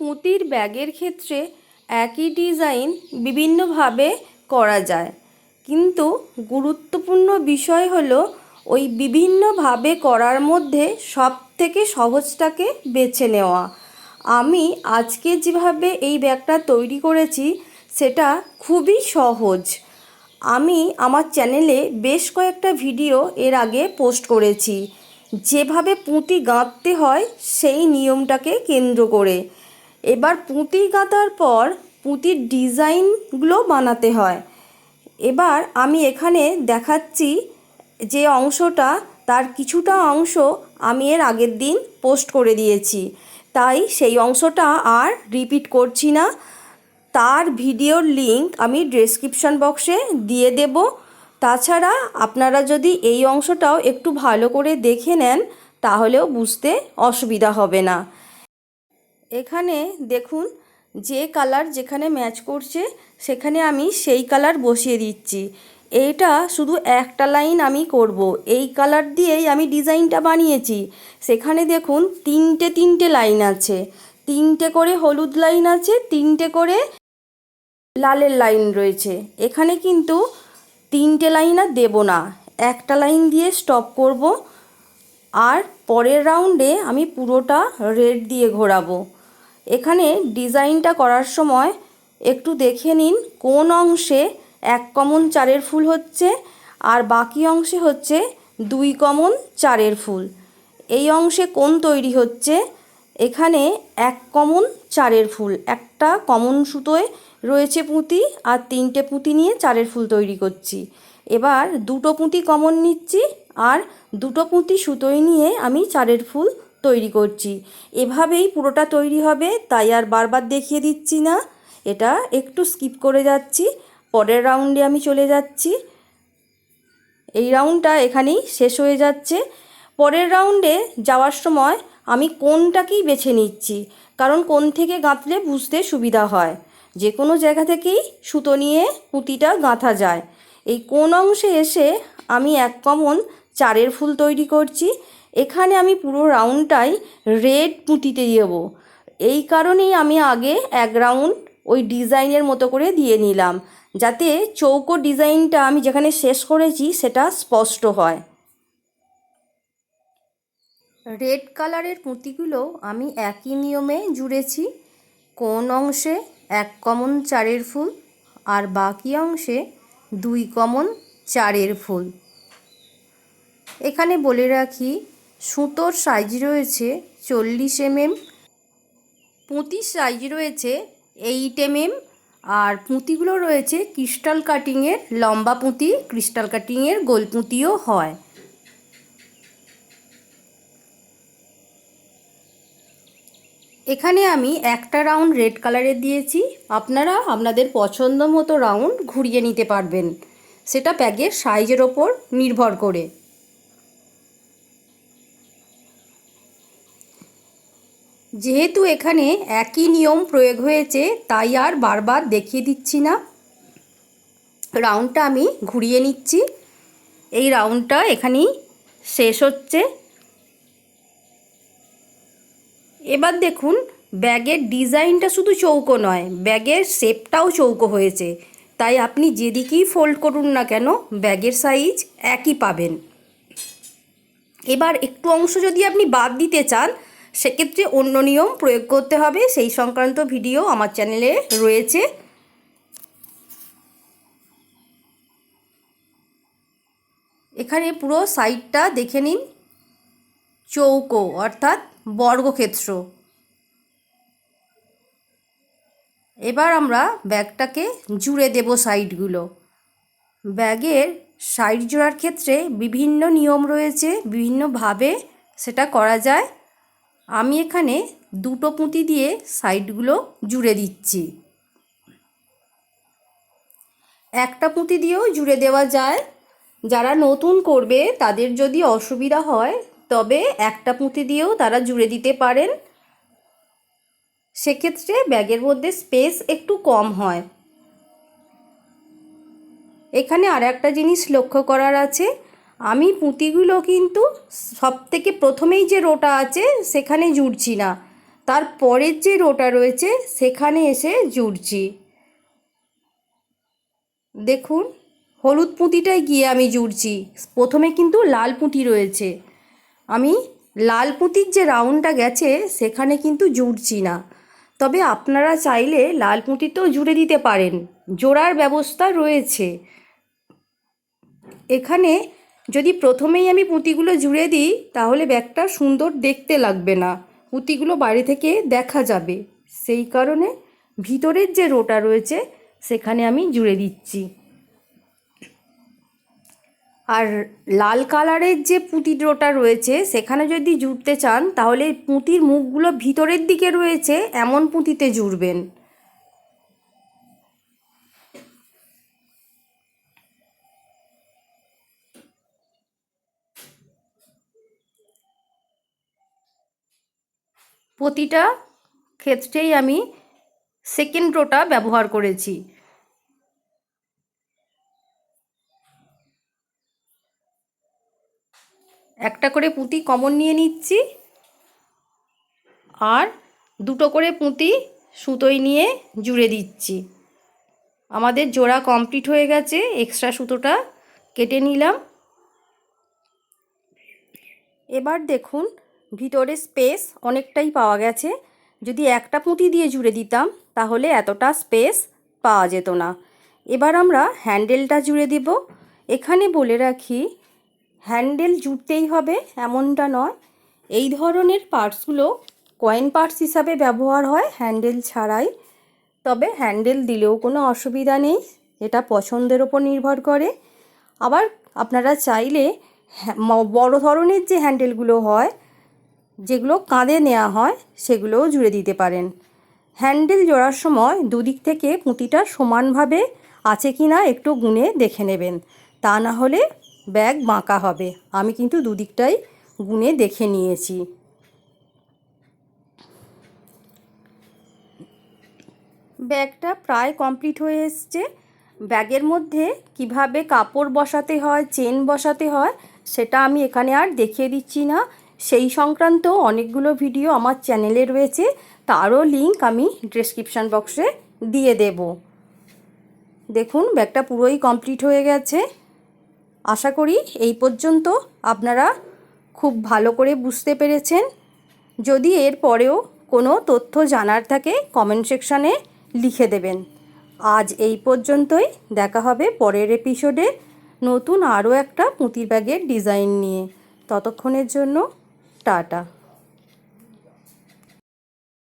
পুঁতির ব্যাগের ক্ষেত্রে একই ডিজাইন বিভিন্নভাবে করা যায়। কিন্তু গুরুত্বপূর্ণ বিষয় হলো, ওই বিভিন্নভাবে করার মধ্যে সব থেকে সহজটাকে বেছে নেওয়া। আমি আজকে যেভাবে এই ব্যাগটা তৈরি করেছি, সেটা খুবই সহজ। আমি আমার চ্যানেলে বেশ কয়েকটা ভিডিও এর আগে পোস্ট করেছি। যেভাবে পুঁতি গাঁথতে হয়, সেই নিয়মটাকে কেন্দ্র করে। এবার পুঁতি গাঁথার পর পুঁতির ডিজাইনগুলো বানাতে হয়। এবার আমি এখানে দেখাচ্ছি যে অংশটা, তার কিছুটা অংশ আমি এর আগের দিন পোস্ট করে দিয়েছি। তাই সেই অংশটা আর রিপিট করছি না। তার ভিডিওর লিংক আমি ডেসক্রিপশন বক্সে দিয়ে দেব। তাছাড়া আপনারা যদি এই অংশটাও একটু ভালো করে দেখে নেন, তাহলেও বুঝতে অসুবিধা হবে না। এখানে দেখুন, যে কালার যেখানে ম্যাচ করছে, সেখানে আমি সেই কালার বসিয়ে দিচ্ছি। এইটা শুধু একটা লাইন আমি করব। এই কালার দিয়েই আমি ডিজাইনটা বানিয়েছি। সেখানে দেখুন, তিনটে তিনটে লাইন আছে। তিনটে করে হলুদ লাইন আছে, তিনটে করে লালের লাইন রয়েছে। এখানে কিন্তু তিনটে লাইন আর দেবো না। একটা লাইন দিয়ে স্টপ করব। আর পরের রাউন্ডে আমি পুরোটা রেড দিয়ে ঘোরাবো। এখানে ডিজাইনটা করার সময় একটু দেখে নিন কোন অংশে এক কমন চারের ফুল হচ্ছে আর বাকি অংশে হচ্ছে দুই কমন চারের ফুল। এই অংশে কোন তৈরি হচ্ছে? এখানে এক কমন চারের ফুল, একটা কমন সুতোয় রয়েছে পুঁতি আর তিনটে পুঁতি নিয়ে চারের ফুল তৈরি করছি। এবার দুটো পুঁতি কমন নিচ্ছি আর দুটো পুঁতি সুতোয় নিয়ে আমি চারের ফুল তৈরি করছি। এভাবেই পুরোটা তৈরি হবে, তাই আর বারবার দেখিয়ে দিচ্ছি না। এটা একটু স্কিপ করে যাচ্ছি, পরের রাউন্ডে আমি চলে যাচ্ছি। এই রাউন্ডটা এখানেই শেষ হয়ে যাচ্ছে। পরের রাউন্ডে যাওয়ার সময় আমি কোনটাকেই বেছে নিচ্ছি, কারণ কোন থেকে গাঁথলে বুঝতে সুবিধা হয়। যে কোনো জায়গা থেকেই সুতো নিয়ে পুঁতিটা গাঁথা যায়। এই কোন অংশে এসে আমি এক কমন চারের ফুল তৈরি করছি। এখানে আমি পুরো রাউন্ডটাই রেড পুঁতিতে দেবো। এই কারণেই আমি আগে এক রাউন্ড ওই ডিজাইনের মতো করে দিয়ে নিলাম, যাতে চৌকো ডিজাইনটা আমি যেখানে শেষ করেছি সেটা স্পষ্ট হয়। রেড কালারের পুঁতিগুলো আমি একই নিয়মে জুড়েছি, কোন অংশে এক কমন চারের ফুল আর বাকি অংশে দুই কমন চারের ফুল। এখানে বলে রাখি সুতোর সাইজ রয়েছে চল্লিশ এমএম, পুঁতির সাইজ রয়েছে এইট এমএম আর পুঁতিগুলো রয়েছে ক্রিস্টাল কাটিংয়ের, লম্বা পুঁতি, ক্রিস্টাল কাটিংয়ের গোল পুঁতিও হয়। এখানে আমি একটা রাউন্ড রেড কালারের দিয়েছি। আপনারা আপনাদের পছন্দ মতো রাউন্ড ঘুরিয়ে নিতে পারবেন। সেটা ব্যাগের সাইজের ওপর নির্ভর করে। যেহেতু এখানে একই নিয়ম প্রয়োগ হয়েছে, তাই আর বারবার দেখিয়ে দিচ্ছি না। রাউন্ডটা আমি ঘুরিয়ে নিচ্ছি। এই রাউন্ডটা এখানেই শেষ হচ্ছে। এবার দেখুন, ব্যাগের ডিজাইনটা শুধু চৌকো নয়, ব্যাগের শেপটাও চৌকো হয়েছে। তাই আপনি যেদিকেই ফোল্ড করুন না কেন, ব্যাগের সাইজ একই পাবেন। এবার একটু অংশ যদি আপনি বাদ দিতে চান সেক্ষেত্রে অন্য নিয়ম প্রয়োগ করতে হবে। সেই সংক্রান্ত ভিডিও আমার চ্যানেলে রয়েছে। এখানে পুরো সাইডটা দেখে নিন। চৌকো, অর্থাৎ বর্গক্ষেত্র। এবার আমরা ব্যাগটাকে জুড়ে দেব সাইডগুলো ব্যাগের সাইড জোড়ার ক্ষেত্রে বিভিন্ন নিয়ম রয়েছে, বিভিন্নভাবে সেটা করা যায়। আমি এখানে দুটো পুঁতি দিয়ে সাইডগুলো জুড়ে দিচ্ছি। একটা পুঁতি দিয়েও জুড়ে দেওয়া যায়। যারা নতুন করবে, তাদের যদি অসুবিধা হয়, তবে একটা পুঁতি দিয়েও তারা জুড়ে দিতে পারেন। সেক্ষেত্রে ব্যাগের মধ্যে স্পেস একটু কম হয়। এখানে আর একটা জিনিস লক্ষ্য করার আছে। আমি পুঁতিগুলো কিন্তু সব থেকে প্রথমেই যে রোটা আছে সেখানে জুড়ছি না। তার পরের যে রোটা রয়েছে সেখানে এসে জুড়ছি। দেখুন, হলুদ পুঁতিটায় গিয়ে আমি জুড়ছি। প্রথমে কিন্তু লাল পুঁতি রয়েছে। আমি লাল পুঁতির যে রাউন্ডটা গেছে সেখানে কিন্তু জুড়ছি না। তবে আপনারা চাইলে লাল পুঁতিতেও জুড়ে দিতে পারেন। জোড়ার ব্যবস্থা রয়েছে। এখানে যদি প্রথমেই আমি পুঁতিগুলো জুড়ে দিই, তাহলে ব্যাগটা সুন্দর দেখতে লাগবে না। পুঁতিগুলো বাইরে থেকে দেখা যাবে। সেই কারণে ভিতরের যে রোটা রয়েছে, সেখানে আমি জুড়ে দিচ্ছি। আর লাল কালারের যে পুঁতির রোটা রয়েছে, সেখানে যদি জুড়তে চান, তাহলে পুঁতির মুখগুলো ভিতরের দিকে রয়েছে, এমন পুঁতিতে জুড়বেন। প্রতিটা ক্ষেত্রেই আমি সেকেন্ড রোটা ব্যবহার করেছি। একটা করে পুঁতি কমন নিয়ে নিচ্ছি আর দুটো করে পুঁতি সুতোই নিয়ে জুড়ে দিচ্ছি। আমাদের জোড়া কমপ্লিট হয়ে গেছে এক্সট্রা সুতোটা কেটে নিলাম। এবার দেখুন ভিতরে স্পেস অনেকটাই পাওয়া গেছে। যদি একটা পুঁতি দিয়ে জুড়ে দিতাম, তাহলে এতটা স্পেস পাওয়া যেত না। এবার আমরা হ্যান্ডেলটা জুড়ে দেব। এখানে বলে রাখি, হ্যান্ডেল জুড়তেই হবে, এমনটা নয়। এই ধরনের পার্টসগুলো কয়েন পার্টস হিসাবে ব্যবহার হয় হ্যান্ডেল ছাড়াই। তবে হ্যান্ডেল দিলেও কোনো অসুবিধা নেই, এটা পছন্দের ওপর নির্ভর করে। আবার আপনারা চাইলে বড় ধরনের যে হ্যান্ডেলগুলো হয় যেগুলো কাঁধে নেওয়া হয়, সেগুলোও জুড়ে দিতে পারেন। হ্যান্ডেল জোড়ার সময় দুদিক থেকে পুঁতিটা সমানভাবে আছে কি না একটু গুনে দেখে নেবেন। তা না হলে ব্যাগ বাঁকা হবে। আমি কিন্তু দুদিকটাই গুনে দেখে নিয়েছি। ব্যাগটা প্রায় কমপ্লিট হয়ে এসছে। ব্যাগের মধ্যে কীভাবে কাপড় বসাতে হয়, চেন বসাতে হয়, সেটা আমি এখানে আর দেখিয়ে দিচ্ছি না। সেই সংক্রান্ত অনেকগুলো ভিডিও আমার চ্যানেলে রয়েছে, তারও লিংক আমি ডেসক্রিপশান বক্সে দিয়ে দেব। দেখুন, ব্যাগটা পুরোই কমপ্লিট হয়ে গেছে। আশা করি এই পর্যন্ত আপনারা খুব ভালো করে বুঝতে পেরেছেন। যদি এর পরেও কোনো তথ্য জানার থাকে কমেন্ট সেকশানে লিখে দেবেন। আজ এই পর্যন্তই, দেখা হবে পরের এপিসোডে নতুন আরও একটা পুঁতির ব্যাগের ডিজাইন নিয়ে। ততক্ষণের জন্য Tata.